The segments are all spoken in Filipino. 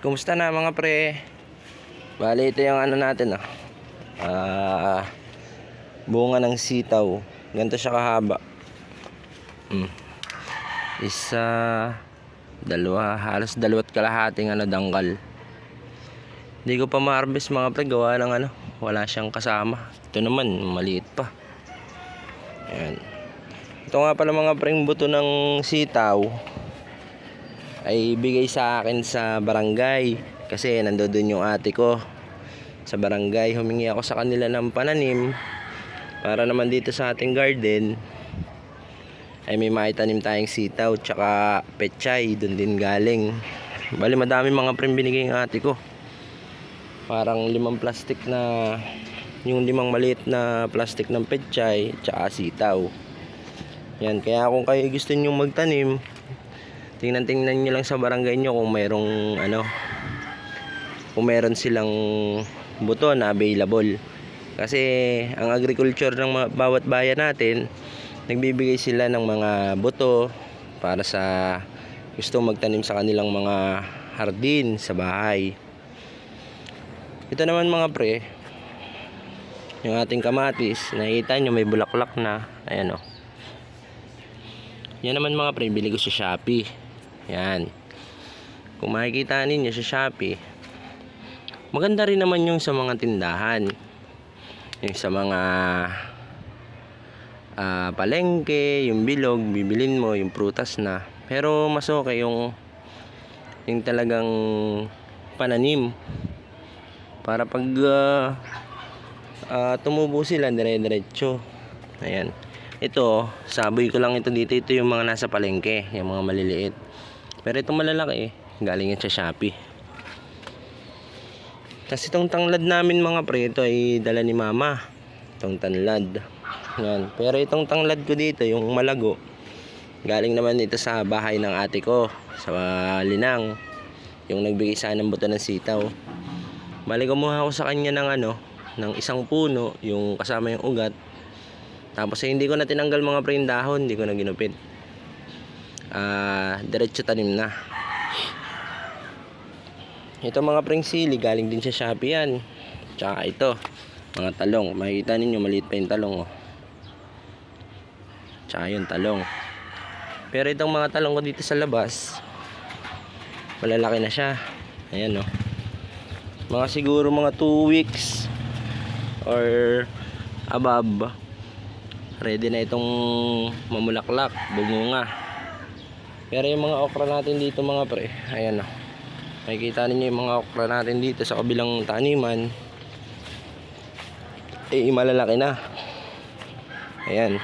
Kumusta na mga pre? Bali ito yung ano natin ah. Ah, bunga ng sitaw. Ganito siya kahaba. Hmm. Isa, dalawa, halos dalawat kalahating ano dangkal. Hindi ko pa ma-harvest mga pre, gawa ng ano, wala siyang kasama. Ito naman, maliit pa. Ayan. Ito nga pala mga pre, buto ng sitaw ay bigay sa akin sa barangay. Kasi nandoon yung ate ko. Sa barangay humingi ako sa kanila ng pananim para naman dito sa ating garden. Ay may maitanim tayong sitaw tsaka pechay doon din galing. Bali madami mga prim binigay ng ate ko. Parang limang plastic na yung limang maliit na plastic ng pechay tsaka sitaw. Yan kaya kung kayo gusto nyo magtanim tingnan-tingnan nyo lang sa barangay nyo kung mayroong ano kung meron silang buto na available. Kasi ang agriculture ng bawat bayan natin nagbibigay sila ng mga buto para sa gusto magtanim sa kanilang mga hardin sa bahay. Ito naman mga pre yung ating kamatis nakikita nyo may bulaklak na. Ayan o yan naman mga pre bili ko sa Shopee yan. Kung makikita ninyo sa Shopee maganda rin naman yung sa mga tindahan. Yung sa mga ah, palengke yung bilog bibilin mo yung prutas na. Pero mas okay yung yung talagang pananim. Para pag ah, ah, tumubo sila dire-diretso. Ayan. Ito saboy ko lang ito dito. Ito yung mga nasa palengke yung mga maliliit pero itong malalaki galing yan sa Shopee. Kasi itong tanglad namin mga pre ito ay dala ni mama. Itong tanlad. Yan. pero itong tanglad ko dito yung malago galing naman dito sa bahay ng ate ko sa Linang. Yung nagbigay sa ng buto ng sitaw. Bali kumuha ako sa kanya ng ano ng isang puno yung kasama yung ugat. Tapos eh, hindi ko na tinanggal mga pre yung dahon. Hindi ko na ginupit ah diretso tanim na. Ito mga preng sili galing din sa Shopee yan. Tsaka ito mga talong. Makikita ninyo maliit pa yung talong oh. tsaka yung talong. Pero itong mga talong ko dito sa labas malalaki na siya. Ayan oh. Mga siguro mga 2 weeks or above ready na itong mamulaklak bumunga pero yung mga okra natin dito mga pre ayan oh makikita ninyo yung mga okra natin dito sa kabilang taniman. Eh malalaki na. Ayan.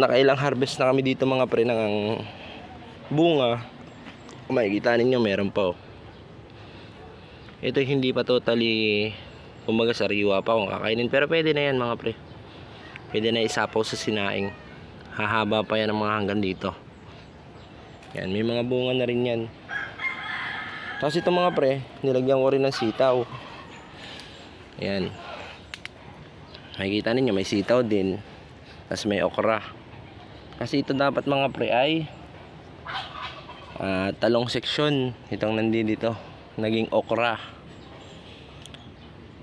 Nakailang harvest na kami dito mga pre ng bunga. Makikita ninyo meron pa oh. ito hindi pa totally kumbaga sariwa pa kung kakainin. Pero pwede na yan mga pre. Pwede na isapaw sa sinaing. Hahaba pa yan ng mga hanggang dito yan may mga bunga na rin yan tapos ito mga pre, nilagyan ko rin ng sitaw. Ayan. Makikita ninyo, may sitaw din. Tapos may okra. Kasi ito dapat mga pre ay ah, talong section. Itong nandito. Naging okra.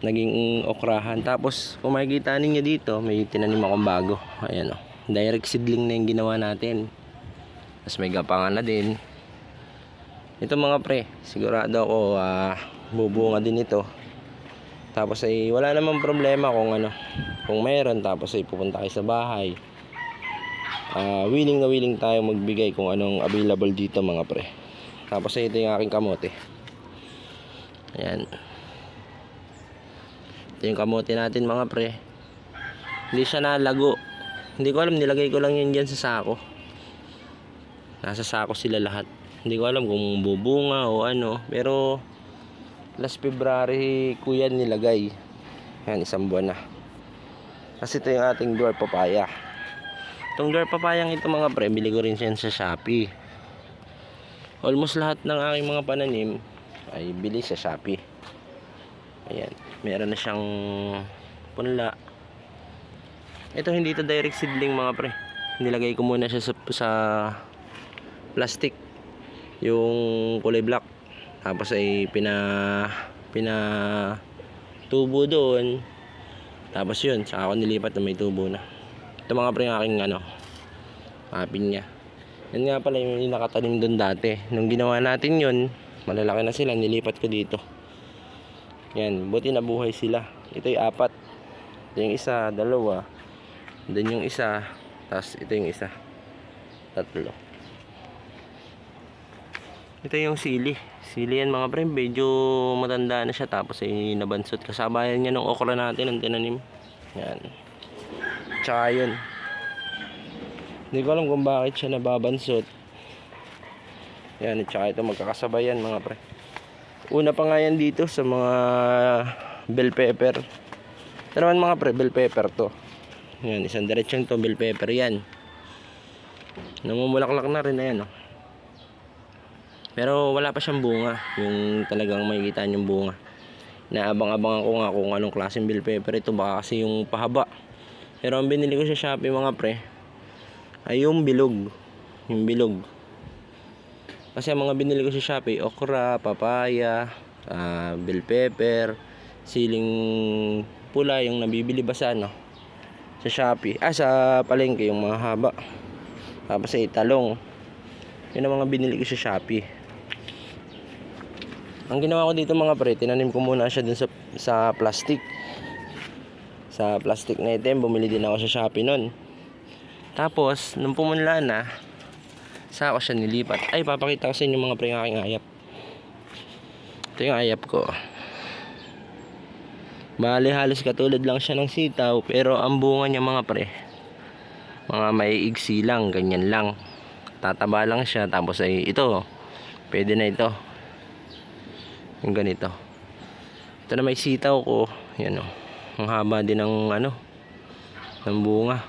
Naging okrahan. Tapos kung makikita ninyo dito, may tinanim akong bago. Ayan o. Direct seedling na yung ginawa natin. Tapos may gapangan na din. Ito mga pre, sigurado ako ah, bubunga din ito. Tapos ay wala namang problema kung ano, kung meron tapos ay pupunta kayo sa bahay. Ah, willing na willing tayo magbigay kung anong available dito mga pre. Tapos ay ito yung aking kamote. Ayan. Ito yung kamote natin mga pre. Hindi siya nalago. Hindi ko alam, nilagay ko lang yan dyan sa sako. Nasa sako sila lahat. Hindi ko alam kung bubunga o ano. Pero last February ko yan nilagay. Yan, isang buwan na. Kasi ito yung ating dwarf papaya. Itong dwarf papayang ito mga pre, bili ko rin siya sa Shopee. Almost lahat ng aking mga pananim ay bili sa Shopee. Ayan, meron na siyang punla. Ito hindi ito direct seedling mga pre. Nilagay ko muna siya sa, sa plastic yung kulay black Tapos ay pina pina tubo doon. Tapos yun, saka ako nilipat na may tubo na. Ito mga pre aking ano, apin niya. Yan nga pala yung nakatanim doon dati. Nung ginawa natin yun, malalaki na sila, nilipat ko dito. Yan, buti nabuhay sila. Ito yung apat. Ito yung isa, dalawa. Doon yung isa, tapos ito yung isa. Tatlo. Ito yung sili. Sili yan mga pre, medyo matanda na siya tapos ay nabansot. Kasabayan niya ng okra natin ang tinanim. Yan. Tsaka yun. Hindi ko alam kung bakit siya nababansot. Yan, tsaka ito magkakasabayan mga pre. Una pa nga yan dito sa mga bell pepper. Ito naman mga pre, bell pepper to. Yan, isang diretsyon to, bell pepper yan. Namumulaklak na rin na yan, oh. Pero wala pa siyang bunga. Yung talagang makikita yung bunga. Naabang-abangan ko nga kung anong klaseng bell pepper ito. Baka kasi yung pahaba. Pero ang binili ko sa Shopee mga pre, ay yung bilog. Yung bilog. Kasi ang mga binili ko sa Shopee, okra, papaya, ah, bell pepper, siling pula, yung nabibili ba sa ano? Sa Shopee. Ah, sa palengke, yung mga haba. Tapos ay talong. Yun ang mga binili ko sa Shopee. Ang ginawa ko dito mga pre, tinanim ko muna siya dun sa, sa plastic. Sa plastic na item, bumili din ako sa Shopee nun. Tapos, nung pumunla na, sa ako siya nilipat. Ay, papakita ko sa inyo mga pre ng aking ayap. Ito yung ayap ko. Bali, halos katulad lang siya ng sitaw, pero ang bunga niya mga pre, mga may lang, ganyan lang. Tataba lang siya, tapos ay ito, pwede na ito. Yung ganito. Ito na may sitaw ko, yan o. Ang haba din ng ano, ng bunga.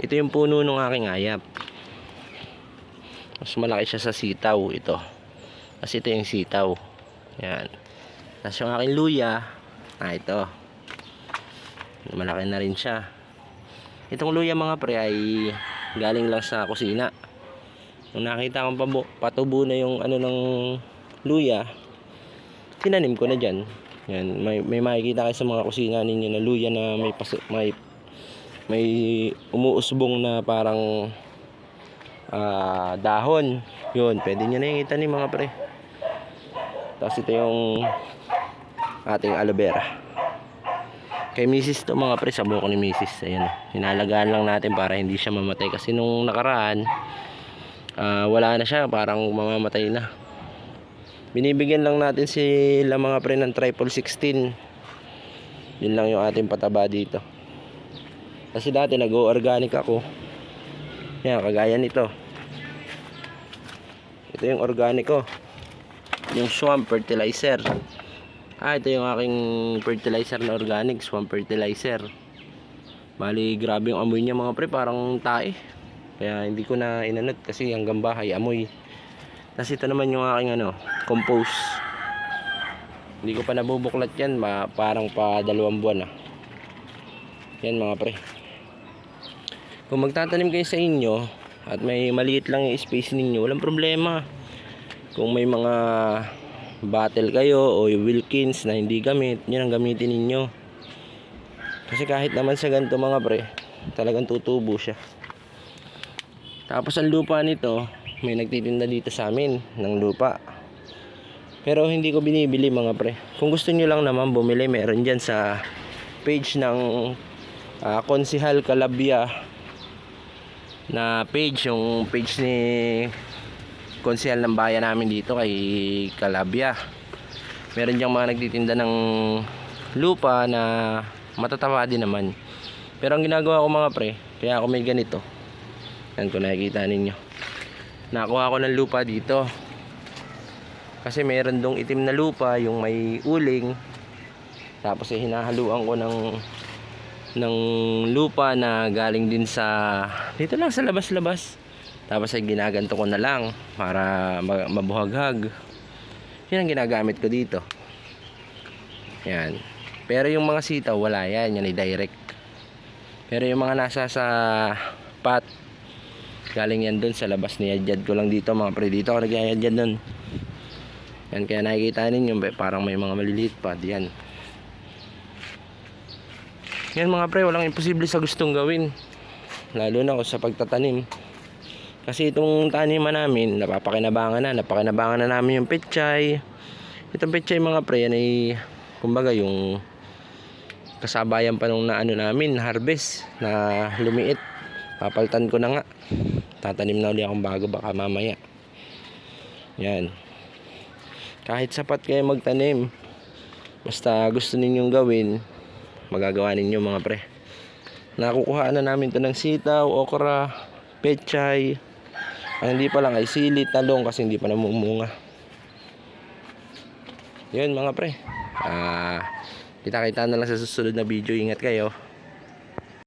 Ito yung puno ng aking ayap. Mas malaki siya sa sitaw ito. Kasi ito yung sitaw. Yan. Tapos yung aking luya, ah ito. Malaki na rin siya. Itong luya mga pre ay galing lang sa kusina. Nung nakita kong patubo na yung ano ng luya, tinanim ko na dyan. Yan, may, may makikita kayo sa mga kusina ninyo na luya na may, pas, may, may umuusbong na parang ah, dahon. Yun, pwede nyo na yung itanim mga pre. Tapos ito yung ating aloe vera. Kay Mrs. to mga pre, sabi ko ni Mrs. Ayan, hinalagaan lang natin para hindi siya mamatay. Kasi nung nakaraan, ah, wala na siya, parang mamamatay na. Binibigyan lang natin sila mga pre ng triple 16. Yun lang yung ating pataba dito. Kasi dati nag-organic ako. Yan, kagaya nito. Ito yung organic ko. Yung swamp fertilizer. Ah, ito yung aking fertilizer na organic, swamp fertilizer. Bali, grabe yung amoy niya mga pre, parang tae. Kaya hindi ko na inanot kasi hanggang bahay amoy. Tapos ito naman yung aking ano, compost. Hindi ko pa nabubuklat yan, ma parang pa dalawang buwan na. Yan mga pre. Kung magtatanim kayo sa inyo at may maliit lang yung space ninyo, walang problema. Kung may mga bottle kayo o yung Wilkins na hindi gamit, yun ang gamitin ninyo. Kasi kahit naman sa ganito mga pre, talagang tutubo siya. Tapos ang lupa nito, may nagtitinda dito sa amin ng lupa. Pero hindi ko binibili mga pre. Kung gusto niyo lang naman bumili, meron dyan sa page ng ah, Konsihal Calabia na page, yung page ni konsehal ng bayan namin dito kay Calabia. Meron diyang mga nagtitinda ng lupa na matataba din naman. Pero ang ginagawa ko mga pre, kaya ako may ganito. Yan kung nakikita ninyo. Nakuha ko ng lupa dito. Kasi meron dong itim na lupa, yung may uling. Tapos eh, hinahaluan ko ng ng lupa na galing din sa dito lang sa labas-labas. Tapos ay ginaganto ko na lang para ma- mabuhaghag. Yan ang ginagamit ko dito. Yan. Pero yung mga sitaw wala yan, yan ay direct. Pero yung mga nasa sa pot galing yan dun sa labas ni Yadjad ko lang dito mga pre dito ako nagyayadjad dun Yan, kaya nakikita ninyo, parang may mga maliliit pa. Yan. Yan mga pre, walang imposible sa gustong gawin. Lalo na sa pagtatanim. Kasi itong taniman namin, napapakinabangan na. Napakinabangan na namin yung pechay. Itong pechay mga pre, yan ay, kumbaga yung kasabayan pa nung na ano namin, harvest na lumiit. Papaltan ko na nga. Tatanim na ulit akong bago baka mamaya. Yan. Kahit sapat kayo magtanim, basta gusto ninyong gawin, magagawa ninyo mga pre. Nakukuha na namin to ng sitaw, okra, pechay. Ang hindi pa lang ay sili, talong kasi hindi pa namumunga. Yun mga pre. Ah, kita-kita na lang sa susunod na video. Ingat kayo.